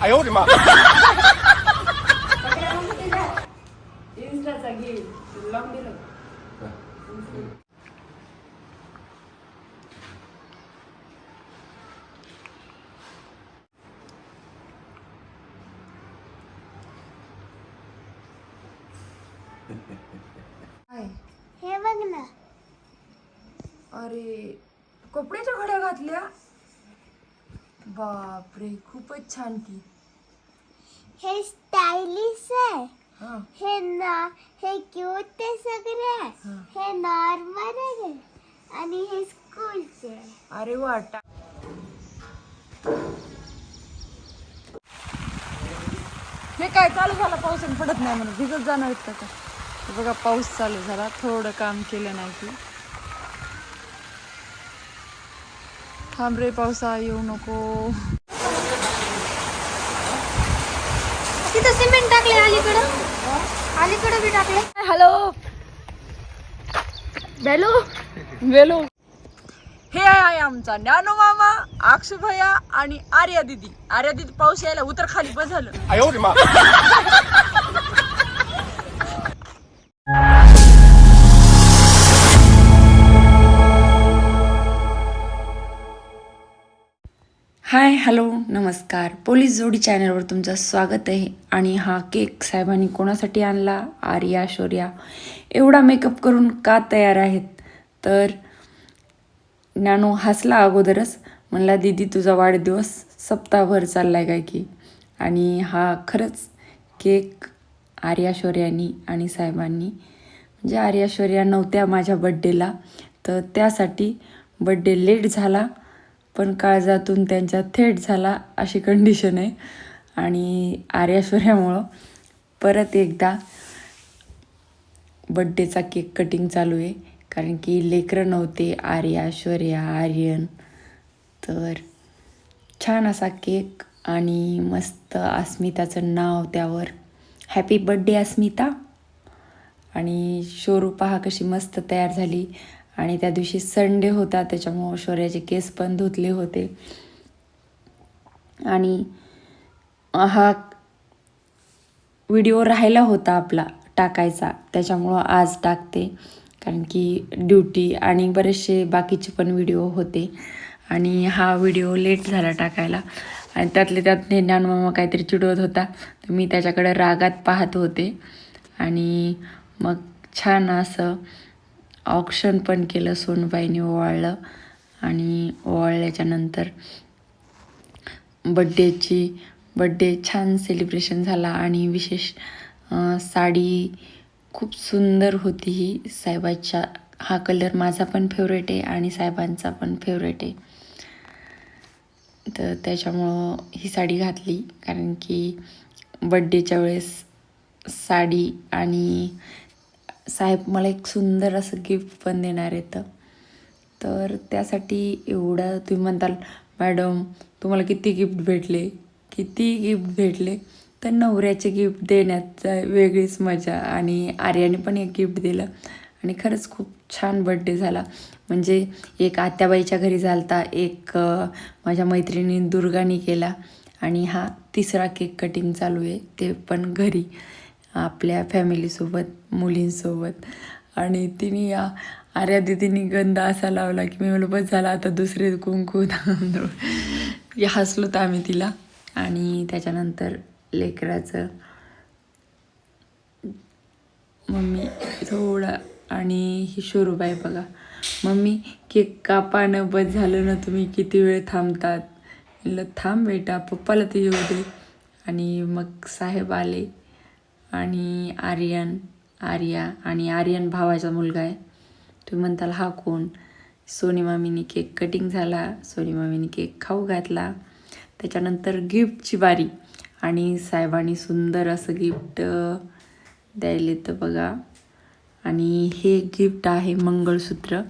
哎呦我的妈！ इन्स्टाचा घे लावून दिलं काय हे बघ ना अरे कपड्याच्या घड्या घातल्या बापरे खूपच छान की हे स्टायलिश आहे. हा. हे ना हे क्यूट आहे सगळे. हा. हे नॉर्मल आहे. आणि हे स्कूलचे आहे. अरे वाटा हे काय चालू झाला? पाऊस आणि पडत नाही म्हणून. भिजत जाणार आहेत का काय? हे बघा पाऊस चालू झाला. थोडं काम केलं नाही की. थांब रे पावसा येऊ नको तिथं सिमेंट टाकले अलीकडं. अलीकडं बी टाकले हॅलो. हॅलो वेलो हे आहे आमचा ज्ञानू मामा अक्षु भैया आणि आर्या दिदी. आर्या दिदी पाऊस यायला उतर खाली बस झालं. हाय हॅलो नमस्कार. पोलीस जोडी चॅनलवर तुमचं स्वागत आहे. आणि हा केक साहेबांनी कोणासाठी आणला? आर्या शौर्या. एवढा मेकअप करून का तयार आहेत? तर नानो हसला अगोदरच. म्हणला दीदी तुझा वाढदिवस सप्ताहभर चाललाय काय की? आणि हा खरंच केक आर्या शौर्यानी आणि साहेबांनी म्हणजे आर्या शौर्या नव्हत्या माझ्या बड्डेला तर त्यासाठी बड्डे लेट झाला. पण काळजातून त्यांच्या थेट झाला अशी कंडिशन आहे. आणि आर्याश्वर्यामुळं परत एकदा बड्डेचा केक कटिंग चालू आहे. कारण की लेकरं नव्हते आर्याश्वर्या आर्यन. तर छान असा केक आणि मस्त अस्मिताचं नाव त्यावर. Happy birthday Asmita. आणि शोरूपा हा कशी मस्त तयार झाली. आणि त्या दिवशी संडे होता त्याच्यामुळं शौर्याचे केस पण धुतले होते. आणि हा व्हिडिओ राहिला होता आपला टाकायचा. त्याच्यामुळं आज टाकते. कारण की ड्युटी आणि बरेचसे बाकीचे पण व्हिडिओ होते. आणि हा व्हिडिओ लेट झाला टाकायला. आणि त्यातले त्यात ज्ञानमामा काहीतरी चिडवत होता. तर मी त्याच्याकडे रागात पाहत होते. आणि मग छान असं ऑक्शन पण केलं सोनबाईने ओवाळलं. आणि ओवाळल्याच्यानंतर बड्डेची बड्डे छान सेलिब्रेशन झाला. आणि विशेष साडी खूप सुंदर होती ही. साहेबाच्या हा कलर माझा पण फेवरेट आहे आणि साहेबांचा पण फेवरेट आहे. तर त्याच्यामुळं ही साडी घातली. कारण की बड्डेच्या वेळेस साडी आणि साहेब मला एक सुंदर असं गिफ्ट पण देणार येतं तर त्यासाठी एवढं तुम्ही म्हणताल मॅडम तुम्हाला किती गिफ्ट भेटले? किती गिफ्ट भेटले? तर नवऱ्याचे गिफ्ट देण्याचा वेगळीच मजा आणि आर्याने पण एक गिफ्ट दिलं. आणि खरंच खूप छान बड्डे झाला. म्हणजे एक आत्याबाईच्या घरी झालता एक माझ्या मैत्रिणी दुर्गानी केला. आणि हा तिसरा केक कटिंग चालू आहे ते पण घरी. आपल्या फॅमिलीसोबत मुलींसोबत. आणि तिने या आर्या दिदीने गंध असा लावला की मी म्हणलं बस झाला आता दुसरे कुंकू तांदूळ. हे हसलो तर आम्ही तिला. आणि त्याच्यानंतर लेकराचं मम्मी थोडा आणि ही शोरूबाई बघा. मम्मी केक कापानं बस झालं ना तुम्ही? किती वेळ थांबतात? म्हणलं थांब बेटा पप्पाला ते येऊ दे. आणि मग साहेब आले. आणि आर्यन आर्या आणि आर्यन भावाचा मुलगा आहे. तुम्ही म्हणताल हा कोण? सोनी मामीनी केक कटिंग झाला सोनी मामीनी केक खाऊ घातला. त्याच्यानंतर गिफ्टची बारी आणि साहेबांनी सुंदर असं गिफ्ट द्यायले तर बघा. आणि हे गिफ्ट आहे मंगळसूत्र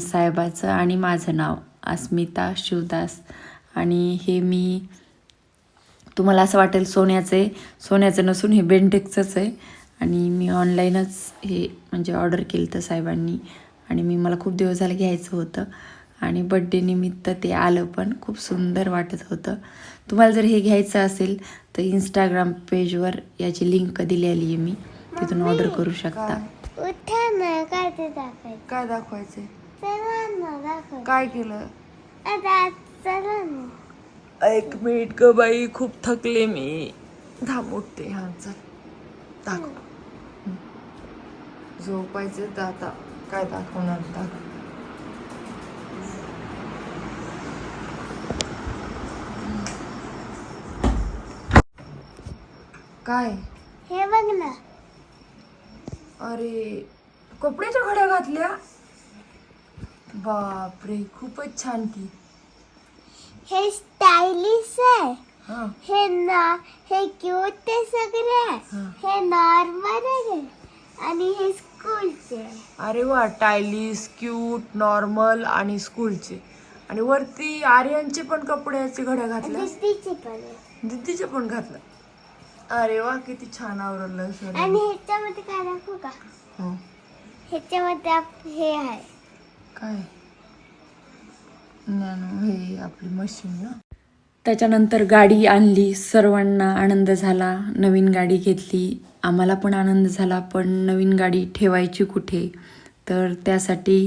साहेबाचं आणि माझं नाव अस्मिता शिवदास. आणि हे मी तुम्हाला असं वाटेल सोन्याचं आहे सोन्याचं नसून हे बेंटेक्सचंच आहे. आणि मी ऑनलाईनच हे म्हणजे ऑर्डर केलं तर साहेबांनी. आणि मी मला खूप दिवस झाले घ्यायचं होतं. आणि बड्डे निमित्त ते आलं पण खूप सुंदर वाटत होतं. तुम्हाला जर हे घ्यायचं असेल तर इंस्टाग्राम पेजवर याची लिंक दिलेली आहे मी. तिथून ऑर्डर करू शकता. काय? ते दाखवायचं? काय केलं? एक मिनिट ग बाई खूप थकले मी. थांब उठते हा चल. दाखव. झोपायचं तर आता काय दाखवणार दाखव. काय? हे बघ ना. अरे कपड्याच्या घड्या घातल्या? बापरे खूपच छान की हे स्टायलिश आहे हा. हे ना हे क्यूट ते सगळे. हा. नॉर्मल आहे आणि हे स्कूलचे आहे. अरे वा टायलिस क्यूट नॉर्मल आणि स्कूलचे आणि वरती आर्यनचे पण कपड्याचे घड्या घातल्या. दिदीचे पण आहे. दिदीचे पण घातलं अरे वा किती छान आवरलं सर. आणि ह्याच्यामध्ये काय दाखवू का? हो. ह्याच्यामध्ये आप- हे आहे. काय? नॅनो हे आपली मशीन ना. त्याच्यानंतर गाडी आणली सर्वांना आनंद झाला नवीन गाडी घेतली. आम्हाला पण आनंद झाला पण नवीन गाडी ठेवायची कुठे? तर त्यासाठी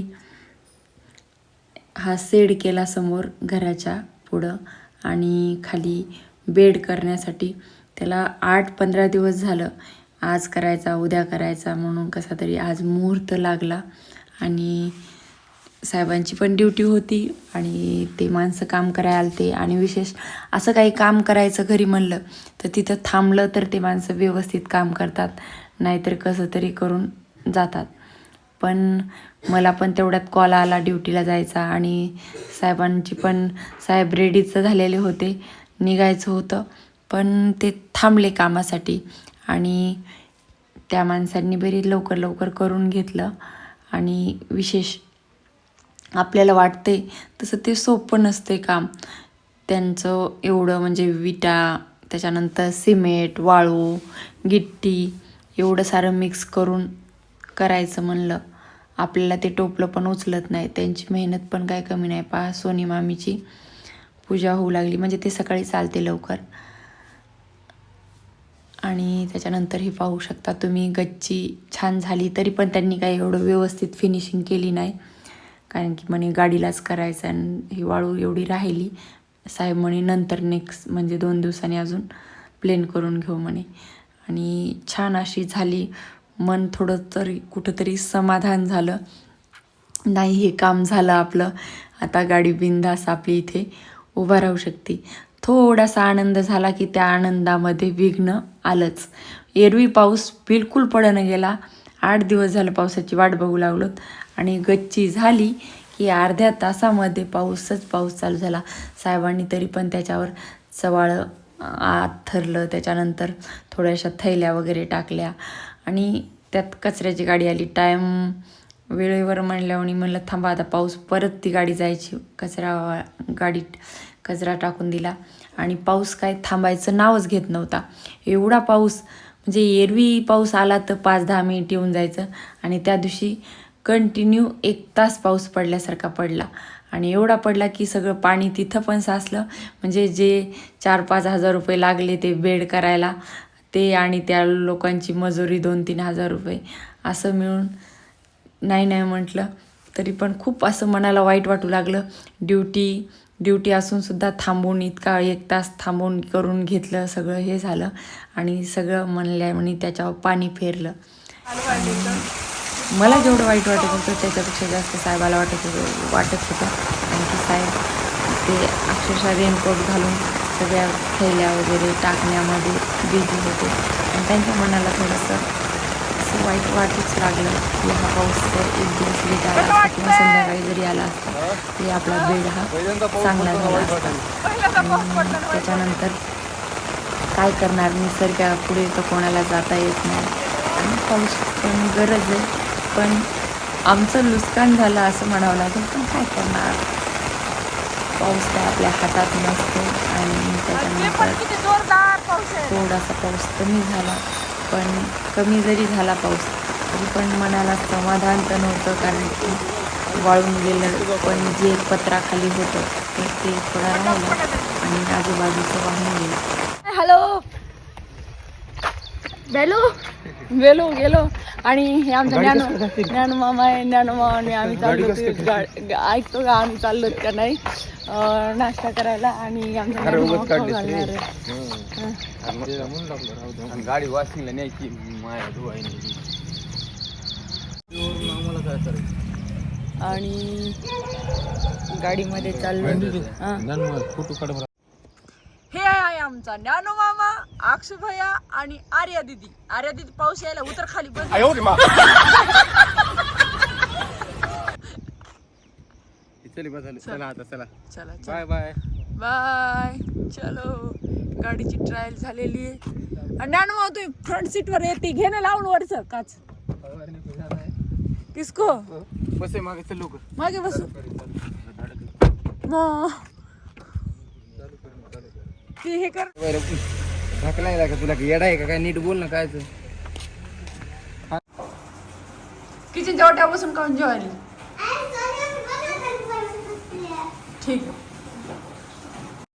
हा सेड केला समोर घराच्या पुढं आणि खाली बेड करण्यासाठी. त्याला आठ पंधरा दिवस झालं. आज करायचा उद्या करायचा म्हणून कसा तरी आज मुहूर्त लागला आणि साहेबांची पण ड्युटी होती आणि ते माणसं काम करायला आलते. आणि विशेष असं काही काम करायचं घरी म्हणलं तर तिथं थांबलं तर ते माणसं व्यवस्थित काम करतात. नाहीतर कसं तरी करून जातात. पण मला पण तेवढ्यात कॉल आला ड्युटीला जायचा आणि साहेबांची पण साहेब रेडीचं झालेले होते. निघायचं होतं. पण ते थांबले कामासाठी आणि त्या माणसांनी बरी लवकर लवकर करून घेतलं. आणि विशेष आपल्याला वाटते तसं ते सोपं नसते काम. त्यांचं एवढं म्हणजे विटा त्याच्यानंतर सिमेंट वाळू गिट्टी एवढं सारं मिक्स करून करायचं म्हणलं. आपल्याला ते टोपलं पण उचलत नाही. त्यांची मेहनत पण काय कमी नाही. पहा सोनी मामीची पूजा होऊ लागली. म्हणजे ते सकाळी चालते लवकर. आणि त्याच्यानंतर हे पाहू शकता तुम्ही गच्ची छान झाली. तरी पण त्यांनी काही एवढं व्यवस्थित फिनिशिंग केली नाही. कारण की म्हणे गाडीलाच करायचं आणि ही वाळू एवढी राहिली. साहेब म्हणे नंतर नेक्स्ट म्हणजे दोन दिवसांनी अजून प्लेन करून घेऊ म्हणे. आणि छान अशी झाली. मन थोडं तरी कुठंतरी समाधान झालं. नाही हे काम झालं आपलं. आता गाडी बिंदास आपली इथे उभा राहू शकते. थोडासा आनंद झाला की त्या आनंदामध्ये विघ्न आलंच. एरवी पाऊस बिलकुल पडणं गेला. आठ दिवस झालं पावसाची वाट बघू लागलोत. आणि गच्ची झाली की अर्ध्या तासामध्ये पाऊसच पाऊस चालू झाला. साहेबांनी तरी पण त्याच्यावर चवाळं आत ठरलं त्याच्यानंतर थोड्याशा थैल्या वगैरे टाकल्या. आणि त्यात कचऱ्याची गाडी आली. टाईम वेळेवर म्हणल्यावर म्हणलं थांबा आता पाऊस परत ती गाडी जायची. कचरा गाडीत कचरा टाकून दिला. आणि पाऊस काय थांबायचं नावच घेत नव्हता. एवढा पाऊस म्हणजे एरवी पाऊस आला तर पाच दहा मिनिट येऊन जायचं. आणि त्या दिवशी कंटिन्यू एक तास पाऊस पडल्यासारखा पडला. आणि एवढा पडला की सगळं पाणी तिथं पण साचलं. म्हणजे जे चार पाच हजार रुपये लागले ते बेड करायला ते आणि त्या लोकांची मजुरी दोन तीन हजार रुपये असं मिळून नाही नाही म्हटलं. तरी पण खूप असं मनाला वाईट वाटू लागलं. ड्युटी ड्युटी असूनसुद्धा थांबून इतका एक तास थांबून करून घेतलं सगळं हे झालं आणि सगळं म्हणल्या म्हणे त्याच्यावर पाणी फेरलं. मला जेवढं वाईट वाटत होतं त्याच्यापेक्षा जास्त साहेबाला वाटत होतं वाटत होतं. आणि साहेब ते अक्षरशः रेनकोट घालून सगळ्या थैल्या वगैरे टाकण्यामध्ये बिझी होते. आणि त्यांच्या मनाला थोडंसं असं वाईट वाटूच लागलं. की हा पाऊस जर एक दिवस लेट आला असता किंवा संध्याकाळी जरी आला असता तरी आपला बेड हा चांगला झाला असता. त्याच्यानंतर काय करणार? निसर्गा पुढे तर कोणाला जाता येत नाही. आणि पाऊस पण गरज आहे. पण आमचं नुकसान झालं असं म्हणावं लागेल पण काय करणार? पाऊस काय आपल्या हातात नसतो. आणि त्याच्यानंतर थोडासा पाऊस कमी झाला. पण कमी जरी झाला पाऊस तरी पण मनाला समाधान तर नव्हतं कारण की वाळून गेलं. पण जे पत्राखाली होतं ते ते थोडा राहिलं आणि आजूबाजूचं वाहून गेलं. हॅलो! बेलो गेलो गेलो. आणि हे आमचा ज्ञान ज्ञान मामा आहे ज्ञान मामा आणि आम्ही चाललो ऐकतो का आम्ही चाललो का नाही? नाश्ता करायला आणि आमचा ज्ञान मामा खाऊ घालणार आहे. गाडी वाशिंगला न्यायची माया धुवायनी आम्हाला काय करायचं आणि गाडीमध्ये चाललो. हा. फोटो काढ बरं. हे आहे आमचा ज्ञानू मामा अक्षय भैया आणि आर्या दिदी. आर्या दिदी पाऊस यायला उतर खाली बस. चल बस झालं. चला. आता चला. चला बाय बाय. बाय. चलो. गाडीची ट्रायल झालेली आहे. मामा तुम्ही फ्रंट सीट वर येते घे ना लावून वरच काच. किसको? बस आहे मागे चल लोक मागे बसू. मग. ते हे कर. ढकलाय का तुला येडा आहे का? काय नीट बोल ना काय किचन जवळ बसून खाऊन जेवायली. ठीक आहे.